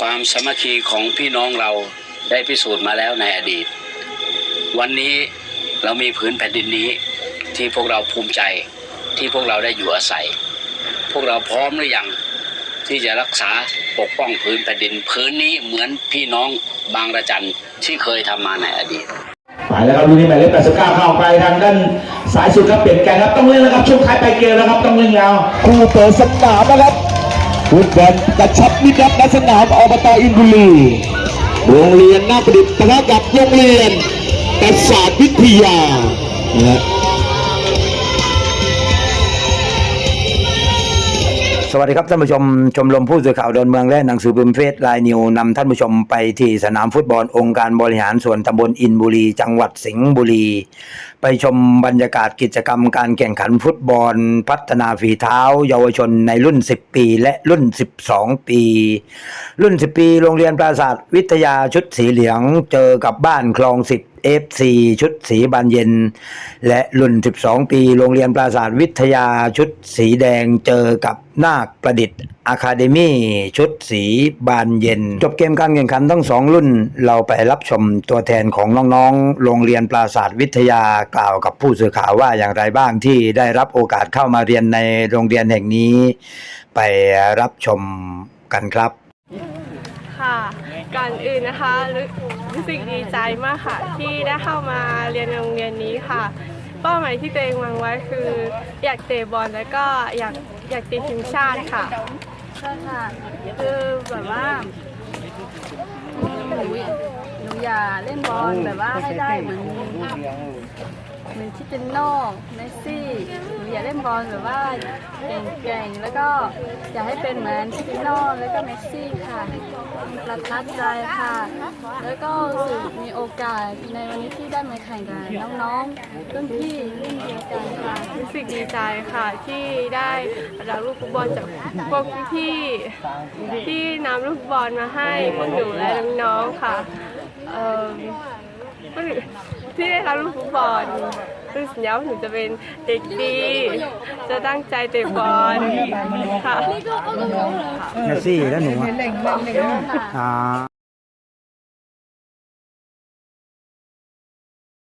ความสามัคคีของพี่น้องเราได้พิสูจน์มาแล้วในอดีต วันนี้เรามีผืนแผ่นดินนี้ ที่พวกเราภูมิใจที่พวกเราได้อยู่อาศัย พวกเราพร้อมหรือยังที่จะรักษาปกป้องพื้นแผ่นดินพื้นนี้เหมือนพี่น้องบางระจันที่เคยทำมาในอดีตไปแล้วครับลูกนี้หมายเลข89เข้าไปทางด้านสายสุดครับเปลี่ยนแกนครับต้องเล่นแล้วครับช่วงท้ายปลายเกมแล้วครับต้องเล่นแล้วคู่เปิดสนามนะครับ ฟุตบอลกระชับมิตรครับณสนามอบตอินบุรีโรงเรียนนาประดิษฐ์ปะทะกับโรงเรียนประสาทวิทยานะ สวัสดีครับท่านผู้ชมชมรมผู้สื่อข่าวดอนเมืองและหนังสือพิมพ์เฟสไลน์นิวนำท่านผู้ชมไปที่สนามฟุตบอลองค์การบริหารส่วนตำบลอินบุรี จังหวัดสิงห์บุรี ไปชมบรรยากาศกิจกรรมการแข่งขันฟุตบอล พัฒนาฝีเท้า เยาวชนในรุ่น 10 ปี และรุ่น 12 ปี รุ่น 10 ปี โรงเรียนปราศาสตร์วิทยาชุดสีเหลืองเจอกับบ้านคลองสิบ FC ชุดสีบานเย็น และรุ่น 12 ปี โรงเรียนปราศาสตร์วิทยาชุดสีแดงเจอกับนาคประดิษฐ์อะคาเดมี่ชุดสีบานเย็น จบเกมการแข่งขันทั้งสองรุ่น เราไปรับชมตัวแทนของน้องๆ โรงเรียนปราศาสตร์วิทยากล่าวกับผู้สื่อข่าวว่าอย่างไรบ้างที่ได้รับโอกาสเข้ามาเรียนในโรงเรียนแห่งนี้ ไปรับชมกันครับค่ะ ก่อนอื่นนะคะรู้สึกดีใจมากค่ะ ที่ได้เข้ามาเรียนในโรงเรียนนี้ค่ะ เป้าหมายที่ตัวเองวางไว้คือ อยากเตะบอลแล้วก็อยากอยากติดทีมชาติค่ะใช่ค่ะคือแบบว่าหนูอยากเล่นบอลแบบว่าให้ได้เหมือน มือนคริสเตียโน่เมสซี่หนูอยากเล่นบอลแบบว่าเก่งๆ แล้วก็อยากให้เป็นเหมือนคิเตียโน่แล้วก็เมสซี่ค่ะประทับใจค่ะ แล้วก็รู้สึกมีโอกาสในวันนี้ที่ได้มาแข่งกับน้องๆรุ่นพี่รุ่นเดียวกันค่ะรู้สึกดีใจค่ะที่ได้รับลูกฟุตบอลจากพวกพี่ที่นำลูกบอลมาให้พวกหนูและน้องๆค่ะ ที่ได้รับลูกฟุตบอลคือสัญญาว่าหนูจะเป็นเด็กดี จะตั้งใจเตะบอลค่ะ เมสซี่และหนูอะอ่า